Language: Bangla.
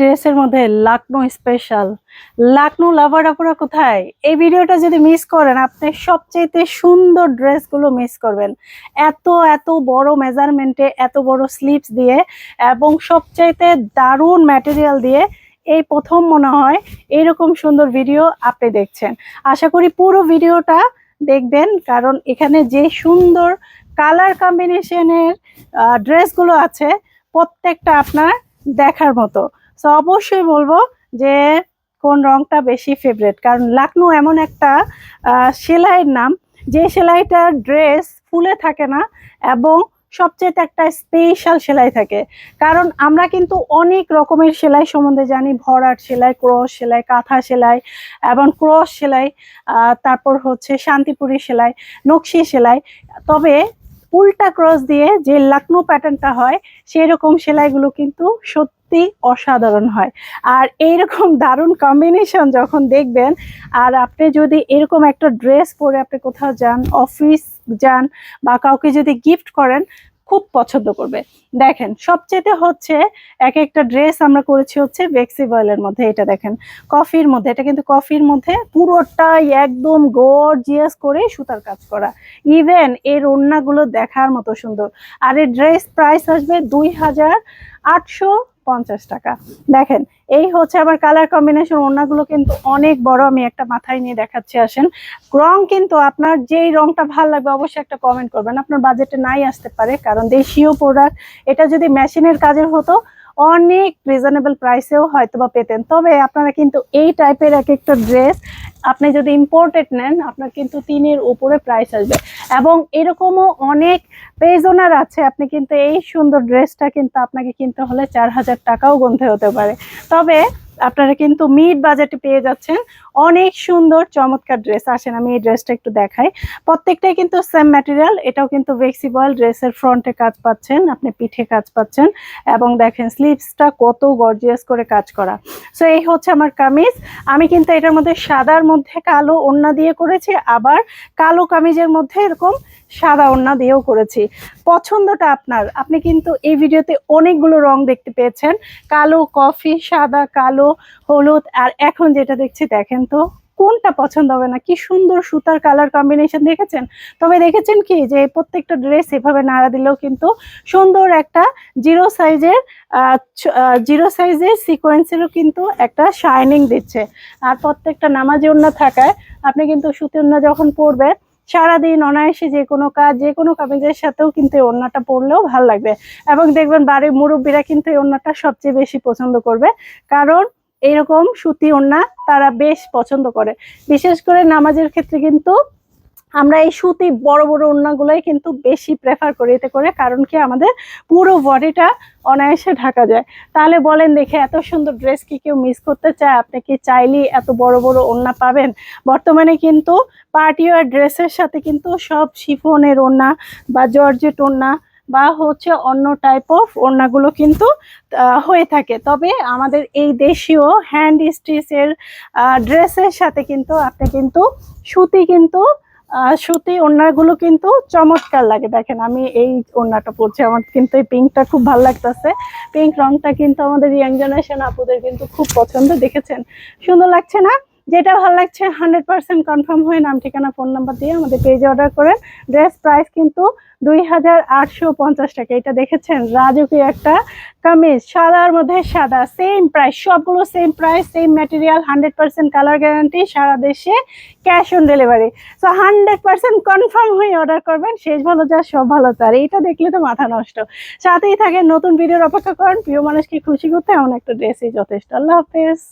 ড্রেসের মধ্যে লাকনো স্পেশাল লাকনো লাভার আপনারা কোথায়? এই ভিডিওটা যদি মিস করেন, আপনি সবচেয়ে সুন্দর ড্রেসগুলো মিস করবেন। এত এত বড় মেজারমেন্টে এত বড় স্লিপস দিয়ে এবং সবচাইতে দারুণ ম্যাটেরিয়াল দিয়ে এই প্রথম মনে হয় এইরকম সুন্দর ভিডিও আপনি দেখছেন। আশা করি পুরো ভিডিওটা দেখবেন, কারণ এখানে যে সুন্দর কালার কম্বিনেশনের ড্রেসগুলো আছে, প্রত্যেকটা আপনার দেখার মতো। সো অবশ্যই বলব যে কোন রংটা বেশি ফেভারেট কারণ লাকনো এমন একটা সেলাইয়ের নাম, যে সেলাইটার ড্রেস ফুলে থাকে না এবং সবচেয়ে একটা স্পেশাল সেলাই থাকে। কারণ আমরা কিন্তু অনেক রকমের সেলাই সম্বন্ধে জানি, ভরাট সেলাই, ক্রস সেলাই, কাঁথা সেলাই এবং ক্রস সেলাই তারপর হচ্ছে শান্তিপুরি সেলাই, নকশি সেলাই। তবে উল্টা ক্রস দিয়ে যে লাকনো প্যাটার্নটা হয় সেই রকম সেলাইগুলো কিন্তু সত্যি অসাধারণ হয়। আর এইরকম দারুণ কম্বিনেশন যখন দেখবেন, আর আপনি যদি এরকম একটা ড্রেস পরে আপনি কোথাও যান অফিস যান বা কাউকে যদি গিফট করেন খুব পছন্দ করবে। দেখেন সবচেয়েতে হচ্ছে এক একটা ড্রেস আমরা করেছি হচ্ছে ভেক্সিবয়েলের মধ্যে, এটা দেখেন। কফির মধ্যে, এটা কিন্তু কফির মধ্যে পুরোটাই একদম গর্জিয়াস করে সুতার কাজ করা। ইভেন এর ওড়নাগুলো দেখার মতো সুন্দর। আর এর ড্রেস প্রাইস আসবে দুই হাজার আটশো পঞ্চাশ টাকা। দেখেন, এই হচ্ছে আবার কালার কম্বিনেশন ওনাগুলো কিন্তু অনেক বড়, আমি একটা মাথায় নিয়ে দেখাচ্ছি, আসেন। রং কিন্তু আপনার যেই রংটা ভালো লাগবে, অবশ্যই একটা কমেন্ট করবেন। আপনার বাজেটে নাই আসতে পারে, কারণ দেশীয় প্রোডাক্ট এটা যদি মেশিনের কাজের হতো অনেক রিজনেবল প্রাইসেও হয়তো বা পেতেন। তবে আপনারা কিন্তু এই টাইপের এক একটা ড্রেস আপনি যদি ইম্পোর্টেড নেন, আপনার কিন্তু তিনের উপরে প্রাইস আসবে। এবং এরকমও অনেক পেজোনার আছে, আপনি কিন্তু এই সুন্দর ড্রেসটা কিন্তু আপনাকে কিনতে হলে চার হাজার টাকাও গুনতে হতে পারে। তবে আপনারা কিন্তু মিড বাজেটে পেয়ে যাচ্ছেন। অনেক সুন্দর, চমৎকার ড্রেস আসেন, আমি এই ড্রেসটা একটু দেখাই। প্রত্যেকটাই কিন্তু সেম ম্যাটেরিয়াল এটাও কিন্তু ভেক্সিবল ড্রেসের ফ্রন্টে কাজ পাচ্ছেন, আপনি পিঠে কাজ পাচ্ছেন এবং দেখেন স্লিভসটা কত গর্জিয়াস করে কাজ করা। সো এই হচ্ছে আমার কামিজ। আমি কিন্তু এটার মধ্যে সাদার মধ্যে কালো ওড়না দিয়ে করেছি, আবার কালো কামিজের মধ্যে এরকম সাদা ওড়না দিয়েও করেছি। পছন্দটা আপনার। আপনি কিন্তু এই ভিডিওতে অনেকগুলো রং দেখতে পেয়েছেন। কালো কফি, সাদা, কালো, হলুদ, আর এখন যেটা দেখছি, দেখেন তো, কোনটা পছন্দ হবে না? কি সুন্দর সুতার কালার কম্বিনেশন দেখেছেন? তবে দেখেছেন কি, যে প্রত্যেকটা ড্রেস এভাবে নাড়া দিলেও কিন্তু সুন্দর একটা জিরো সাইজের জিরো সাইজের সিকোয়েন্সেরও কিন্তু একটা শাইনিং দিচ্ছে। আর প্রত্যেকটা নামাজি ওড়না থাকায় আপনি কিন্তু সুতি ওড়না যখন পরবেন সারাদিন অনায়াসে যে কোনো কাজ, যে কোনো কামিজের সাথেও কিন্তু এই ওড়নাটা পরলেও ভালো লাগবে। এবং দেখবেন বাড়ির মুরব্বীরা কিন্তু এই ওড়নাটা সবচেয়ে বেশি পছন্দ করবে। কারণ এরকম সুতি ওড়না তারা বেশ পছন্দ করে। বিশেষ করে নামাজের ক্ষেত্রে কিন্তু আমরা এই সুতি বড় বড় ওড়নাগুলোই কিন্তু বেশি প্রেফার করি এতে করে, কারণ কি আমাদের পুরো বডিটা অনায়াসে ঢাকা যায়। তাহলে বলেন দেখে এত সুন্দর ড্রেস কি কেউ মিস করতে চায়? আপনি কি চাইলেই এত বড় বড় ওড়না পাবেন? বর্তমানে কিন্তু পার্টি ওয়ার ড্রেসের সাথে কিন্তু সব শিফনের ওড়না বা জর্জেট ওড়না বা হচ্ছে অন্য টাইপ অফ ওড়নাগুলো কিন্তু হয়ে থাকে। তবে আমাদের এই দেশীয় হ্যান্ড স্টিচের ড্রেসের সাথে কিন্তু আপনি কিন্তু সুতি কিন্তু সুতি ওড়নাগুলো কিন্তু চমৎকার লাগে। দেখেন, আমি এই ওড়নাটা পরছি। আমার কিন্তু এই পিঙ্কটা খুব ভালো লাগতেছে। পিঙ্ক রংটা কিন্তু আমাদের ইয়াং জেনারেশন আপুদের কিন্তু খুব পছন্দ, দেখেছেন? সুন্দর লাগছে না? যেটা ভালো লাগছে হান্ড্রেড পার্সেন্ট কনফার্ম হয়ে নাম, ঠিকানা ফোন নাম্বার দিয়ে আমাদের পেজে অর্ডার করেন ড্রেস প্রাইস কিন্তু দুই হাজার আটশো পঞ্চাশ টাকা। এটা দেখেছেন? রাজকীয় একটা কামিজ, সাদার মধ্যে সাদা সেম প্রাইস সবগুলো same price same material hundred percent colour guarantee সারা দেশে cash on delivery so hundred percent confirm হয়ে অর্ডার করবেন, শেষ ভালো যা, সব ভালো তার। এইটা দেখলে তো মাথা নষ্ট। সাথেই থাকেন নতুন ভিডিওর অপেক্ষা করেন। প্রিয় মানুষকে খুশি করতে এমন একটা ড্রেসই যথেষ্ট। আল্লাহ হাফেজ।